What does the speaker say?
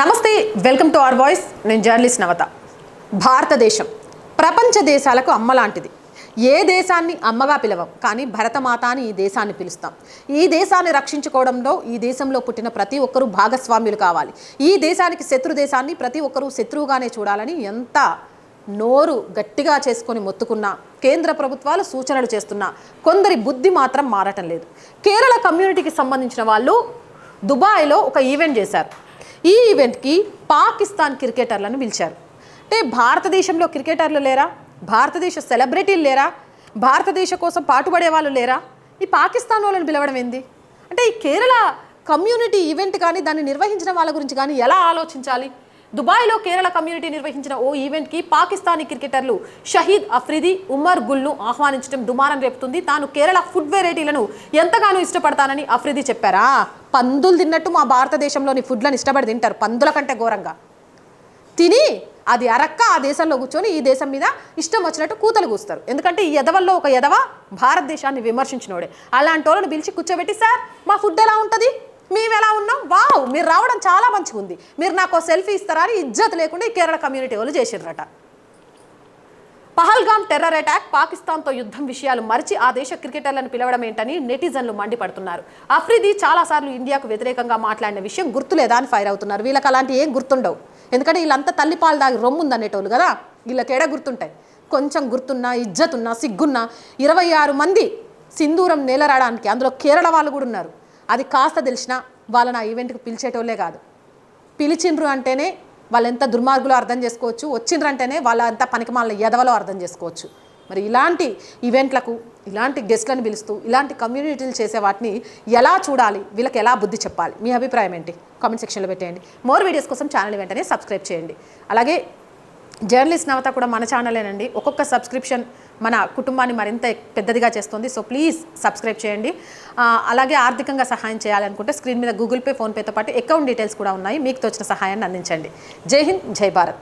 నమస్తే welcome to our voice. నేను journalist నవత. భారతదేశం ప్రపంచ దేశాలకు అమ్మ లాంటిది ఏ దేశాన్ని అమ్మగా పిలవం? కానీ భరతమాత అని ఈ దేశాన్ని పిలుస్తాం. ఈ దేశాన్ని రక్షించుకోవడంలో ఈ దేశంలో పుట్టిన ప్రతి ఒక్కరూ భాగస్వామ్యులు కావాలి. ఈ దేశానికి శత్రు దేశాన్ని ప్రతి ఒక్కరూ శత్రువుగానే చూడాలని ఎంత నోరు గట్టిగా చేసుకొని మొత్తుకున్నా కేంద్ర ప్రభుత్వాలు సూచనలు చేస్తున్నా కొందరి బుద్ధి మాత్రం మారటం లేదు. కేరళ కమ్యూనిటీకి సంబంధించిన వాళ్ళు దుబాయ్లో ఒక ఈవెంట్ చేశారు. ఈ ఈవెంట్కి పాకిస్తాన్ క్రికెటర్లను పిలిచారు. అంటే భారతదేశంలో క్రికెటర్లు లేరా? భారతదేశ సెలబ్రిటీలు లేరా? భారతదేశ కోసం పాటుపడే వాళ్ళు లేరా? ఈ పాకిస్తాన్ వాళ్ళని పిలవడం ఏంది? అంటే ఈ కేరళ కమ్యూనిటీ ఈవెంట్ కానీ దాన్ని నిర్వహించిన వాళ్ళ గురించి కానీ ఎలా ఆలోచించాలి? దుబాయ్లో కేరళ కమ్యూనిటీ నిర్వహించిన ఓ ఈవెంట్కి పాకిస్తానీ క్రికెటర్లు షహీద్ అఫ్రిది ఉమర్ గుల్ను ఆహ్వానించడం దుమారం రేపుతుంది. తాను కేరళ ఫుడ్ వెరైటీలను ఎంతగానో ఇష్టపడతానని అఫ్రిది చెప్పారా? పందులు తిన్నట్టు మా భారతదేశంలోని ఫుడ్లను ఇష్టపడి తింటారు పందుల కంటే ఘోరంగా. తిని అది అరక్క ఆ దేశంలో కూర్చొని ఈ దేశం మీద ఇష్టం వచ్చినట్టు కూతలు కూస్తారు. ఎందుకంటే ఈ ఎదవల్లో ఒక ఎదవ భారతదేశాన్ని విమర్శించినోడే. అలాంటి వాళ్ళని పిలిచి కూర్చోబెట్టి సార్ మా ఫుడ్ ఎలా ఉంటుంది? మేము ఎలా ఉన్నాం? వావ్ మీరు రావడం చాలా మంచిగా ఉంది మీరు నాకు సెల్ఫీ ఇస్తారా అని ఇజ్జత్ లేకుండా ఈ కేరళ కమ్యూనిటీ వాళ్ళు చేసిర్రట. పహల్గామ్ టెర్రర్ అటాక్ పాకిస్తాన్తో యుద్ధం విషయాలు మరిచి ఆ దేశ క్రికెటర్లను పిలవడం ఏంటని నెటిజన్లు మండిపడుతున్నారు. అఫ్రిది చాలాసార్లు ఇండియాకు వ్యతిరేకంగా మాట్లాడిన విషయం గుర్తులేదా అని ఫైర్ అవుతున్నారు. వీళ్ళకి అలాంటి ఏం గుర్తుండవు. ఎందుకంటే వీళ్ళంతా తల్లిపాలు దాగి రొమ్ముందనేటోళ్ళు కదా. వీళ్ళకి ఎడ గుర్తుంటాయి? కొంచెం గుర్తున్నా ఇజ్జతున్నా సిగ్గున్నా ఇరవై ఆరు మంది సింధూరం నేలరాడానికి అందులో కేరళ వాళ్ళు కూడా ఉన్నారు. అది కాస్త తెలిసినా వాళ్ళని ఆ ఈవెంట్కి పిలిచేటోళ్ళే కాదు. పిలిచిండ్రు అంటేనే వాళ్ళు ఎంత దుర్మార్గులో అర్థం చేసుకోవచ్చు వచ్చిండ్రు వాళ్ళ అంత పనికిమాల ఎదవలో అర్థం చేసుకోవచ్చు. మరి ఇలాంటి ఈవెంట్లకు ఇలాంటి గెస్ట్లను పిలుస్తూ ఇలాంటి కమ్యూనిటీలు చేసే వాటిని ఎలా చూడాలి వీళ్ళకి ఎలా బుద్ధి చెప్పాలి మీ అభిప్రాయం ఏంటి? కామెంట్ సెక్షన్లో పెట్టేయండి. మోర్ వీడియోస్ కోసం ఛానల్ వెంటనే సబ్స్క్రైబ్ చేయండి. అలాగే జర్నలిస్ట్ నవత కూడా మన ఛానలేనండి. ఒక్కొక్క సబ్స్క్రిప్షన్ మన కుటుంబాన్ని మరింత పెద్దదిగా చేస్తుంది. సో ప్లీజ్ సబ్స్క్రైబ్ చేయండి. అలాగే ఆర్థికంగా సహాయం చేయాలనుకుంటే స్క్రీన్ మీద గూగుల్ పే ఫోన్పేతో పాటు అకౌంట్ డీటెయిల్స్ కూడా ఉన్నాయి. మీకు తోచిన సహాయాన్ని అందించండి. జై హింద్ జై భారత్.